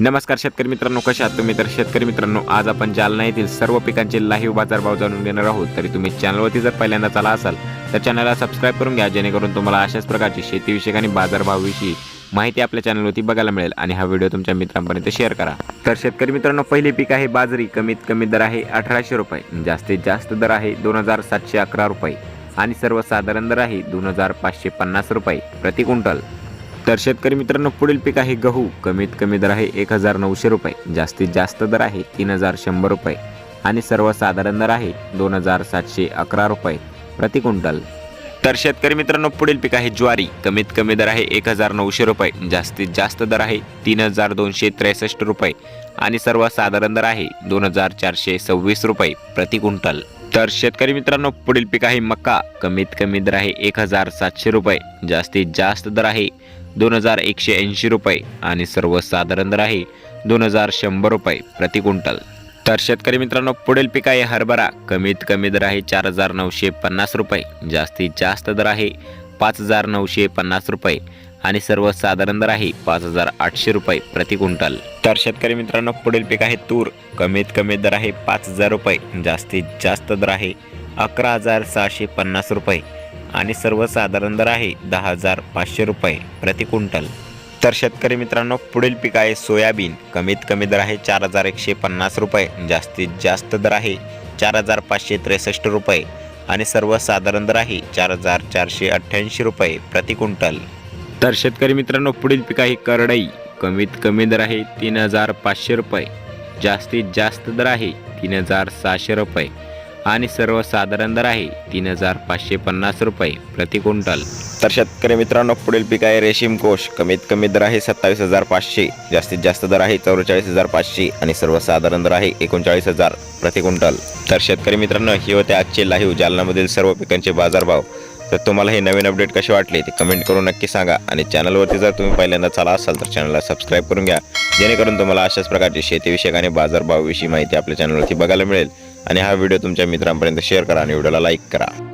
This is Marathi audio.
नमस्कार शेतकरी मित्रांनो कशा आहात तुम्ही? तर शेतकरी मित्रांनो आज आपण जालना येथील सर्व पिकांचे लाईव्ह बाजारभाव जाणून घेणार आहोत. तरी तुम्ही चॅनलवरती जर पहिल्यांदा आला असाल तर चॅनलला सबस्क्राईब करून घ्या जेणेकरून तुम्हाला अशाच प्रकारची शेतीविषयक आणि बाजारभावाविषयी माहिती आपल्या चॅनलवरती बघायला मिळेल आणि हा व्हिडिओ तुमच्या मित्रांपर्यंत शेअर करा. तर शेतकरी मित्रांनो पहिले पीक आहे बाजरी. कमीत कमी दर आहे अठराशे रुपये. जास्तीत जास्त दर आहे दोन हजार सातशे अकरा रुपये. आणि सर्वसाधारण दर आहे दोन हजार पाचशे पन्नास रुपये प्रति क्विंटल. तर शेतकरी मित्रांनो पुढील पीक आहे गहू. कमीत कमी दर आहे एक हजार नऊशे रुपये. जास्तीत जास्त दर आहे तीन हजार शंभर रुपये. आणि सर्वसाधारण दर आहे दोन हजार सातशे अकरा रुपये प्रति क्विंटल. तर शेतकरी मित्रांनो पुढील पीक आहे ज्वारी. कमीत कमी दर आहे एक हजार नऊशे रुपये. जास्तीत जास्त दर आहे तीन हजार दोनशे त्रेसष्ट रुपये. आणि सर्वसाधारण दर आहे दोन हजार चारशे सव्वीस रुपये प्रति क्विंटल. तर शेतकरी मित्रांनो पुढील पीक आहे मका कमीत कमी दर आहे एक हजार सातशे रुपये. जास्तीत जास्त दर आहे दोन हजार एकशे ऐंशी रुपये आणि सर्वसाधारण दर आहे दोन हजार शंभर रुपये प्रति क्विंटल. तर शेतकरी मित्रांनो पुढील पीक आहे हरभरा कमीत कमी दर आहे चार हजार नऊशे पन्नास रुपये जास्तीत जास्त दर आहे पाच हजार नऊशे पन्नास रुपये आणि सर्वसाधारण दर आहे पाच हजार आठशे रुपये प्रति क्विंटल. तर शेतकरी मित्रांनो पुढील पीक आहे तूर कमीत कमी दर आहे पाच हजार रुपये जास्तीत जास्त दर आहे अकरा हजार सहाशे पन्नास रुपये आणि सर्वसाधारण दर आहे दहा हजार पाचशे रुपये प्रति क्विंटल. तर शेतकरी मित्रांनो पुढील पीक आहे सोयाबीन. कमीत कमी दर आहे चार हजार एकशे पन्नास रुपये. जास्तीत जास्त दर आहे चार हजार पाचशे त्रेसष्ट रुपये. आणि सर्वसाधारण दर आहे चार हजार चारशे अठ्ठ्याऐंशी रुपये प्रति क्विंटल. तर शेतकरी मित्रांनो पुढील पीक आहे करडई. कमीत कमी दर आहे तीन हजार पाचशे रुपये. जास्तीत जास्त दर आहे तीन हजार सहाशे रुपये. आणि सर्वसाधारण दर आहे तीन हजार पाचशे पन्नास रुपये प्रति क्विंटल. तर शेतकरी मित्रांनो पुढील पीक आहे रेशीम कोश. कमीत कमी दर आहे सत्तावीस हजार पाचशे. जास्तीत जास्त दर आहे चौवेचाळीस हजार पाचशे. आणि सर्वसाधारण दर आहे एकोणचाळीस हजार प्रति क्विंटल. तर शेतकरी मित्रांनो हे होते आजचे लाईव्ह जालनामधील सर्व पिकांचे बाजारभाव. तर तुम्हाला हे नवीन अपडेट कसे वाटले ते कमेंट करून नक्की सांगा. आणि चॅनलवरती जर तुम्ही पहिल्यांदा चाला असाल तर चॅनलला सबस्क्राईब करून घ्या. जेणेकरून तुम्हाला अशाच प्रकारची शेतीविषयक आणि बाजारभावाविषयी माहिती आपल्या चॅनलवरती बघायला मिळेल. आणि हा व्हिडिओ तुमच्या मित्रांपर्यंत शेअर करा आणि व्हिडिओला लाईक करा.